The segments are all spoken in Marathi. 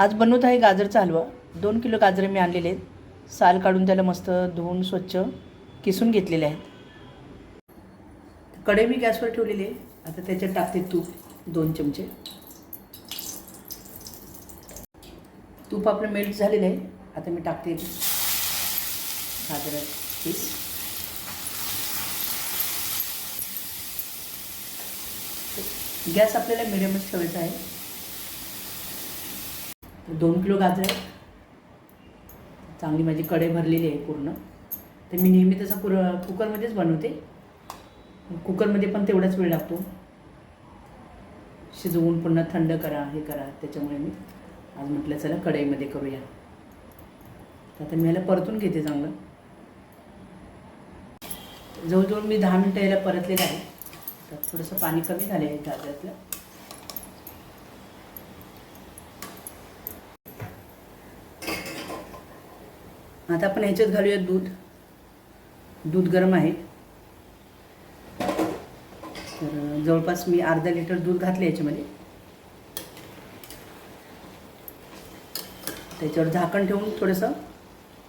आज बनवत आहे गाजरचा हलवा. दोन किलो गाजरे मी आणलेले आहेत. साल काढून त्याला मस्त धुवून स्वच्छ किसून घेतलेले आहेत. कढई मी गॅसवर ठेवलेली आहे. आता त्याच्यात टाकते तूप दोन चमचे. तूप आपलं मेल्ट झालेलं आहे. आता मी टाकते गाजरात पीस गॅस आपल्याला मिडियमच ठेवायचा आहे. दोन किलो गाजर. चांगली माझी कढई भरलेली आहे पूर्ण. तर मी नेहमी तसं कुर कुकरमध्येच बनवते. कुकरमध्ये पण तेवढाच वेळ लागतो. शिजवून पुन्हा थंड करा हे करा त्याच्यामुळे मी आज म्हटलं चला कढईमध्ये करूया. तर आता मी याला परतून घेते चांगलं. जवळजवळ मी दहा मिनटं याला परतलेलं आहे. तर थोडंसं पाणी कमी झालं आहे गाजरातलं. आता आपण ह्याच्यात घालूया दूध. दूध गरम आहे. तर जवळपास मी अर्धा लिटर दूध घातलं याच्यामध्ये. त्याच्यावर झाकण ठेवून थोडंसं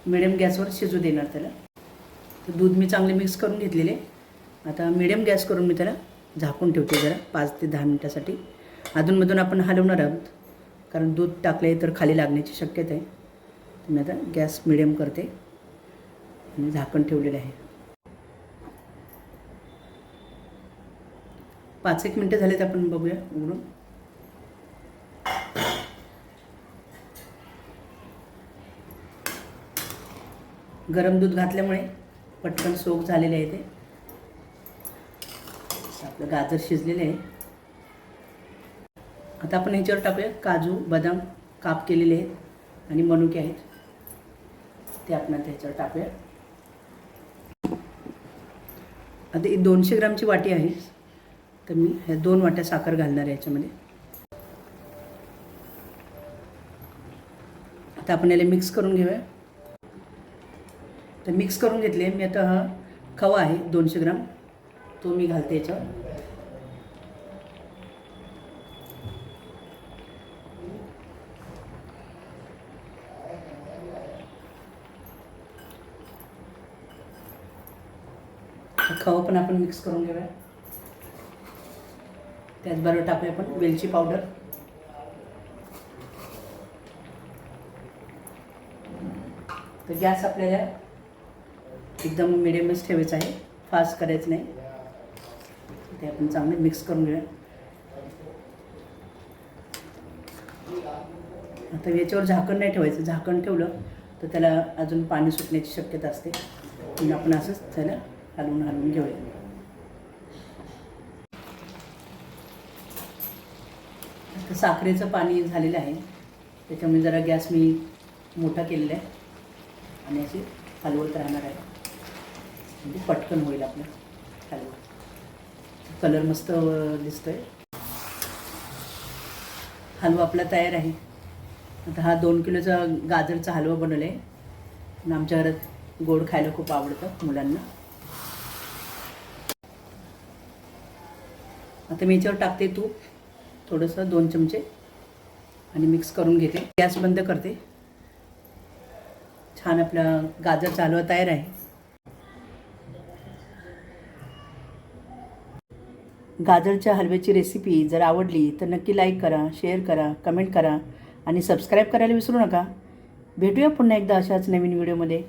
मिडियम गॅसवर शिजू देणार त्याला. तर दूध मी चांगले मिक्स करून घेतलेले. आता मिडियम गॅस करून मी त्याला झाकून ठेवते जरा पाच ते दहा मिनटासाठी. अधूनमधून आपण हलवणार आहोत. कारण दूध टाकले तर खाली लागण्याची शक्यता आहे. मी आता गॅस मिडियम करते. आणि झाकण ठेवलेलं आहे. पाच एक मिनटं झालेत आपण बघूया उघडून. गरम दूध घातल्यामुळे पटकन सोक झालेले आहे ते. आपलं गाजर शिजलेले आहे. आता आपण ह्याच्यावर टाकूया काजू बदाम काप केलेले आहेत आणि मनुके आहेत. ते आपण त्याच्यावर टाकूया. आता ही दोनशे ग्रामची वाटी आहे. तर मी ह्या दोन वाट्या साखर घालणार आहे याच्यामध्ये. आता आपण याला मिक्स करून घेऊया. तर मिक्स करून घेतले. मी आता हा खवा आहे दोनशे ग्राम. तो मी घालते याच्यावर. खवा पण आपण मिक्स करून घेऊया. त्याचबरोबर टाकूया आपण वेलची पावडर तर गॅस आपल्याला एकदम मिडियमच ठेवायचं आहे. फास्ट करायचं नाही. ते आपण चांगले मिक्स करून घेऊया. आता याच्यावर झाकण नाही ठेवायचं. झाकण ठेवलं तर त्याला अजून पाणी सुटण्याची शक्यता असते. आपण असंच त्याला हलवून हलवून घेऊया. साखरेचं पाणी झालेलं आहे. त्याच्यामुळे जरा गॅस मी मोठा केलेला आहे. आणि अशी हलवत राहणार आहे. म्हणजे पटकन होईल आपलं हलवा कलर मस्त दिसतोय. हलवा आपला तयार आहे. आता हा दोन किलोचा गाजरचा हलवा बनवला आहे आमच्या घरात गोड खायला खूप आवडतं मुलांना. आता मी याच्यावर टाकते तूप थोडंसं दोन चमचे आणि मिक्स करून घेते. गॅस बंद करते. छान आपला गाजर चालवा तयार आहे. गाजरच्या हलव्याची रेसिपी जर आवडली तर नक्की लाईक करा शेअर करा कमेंट करा आणि सबस्क्राईब करायला विसरू नका. भेटूया पुन्हा एकदा अशाच नवीन व्हिडिओमध्ये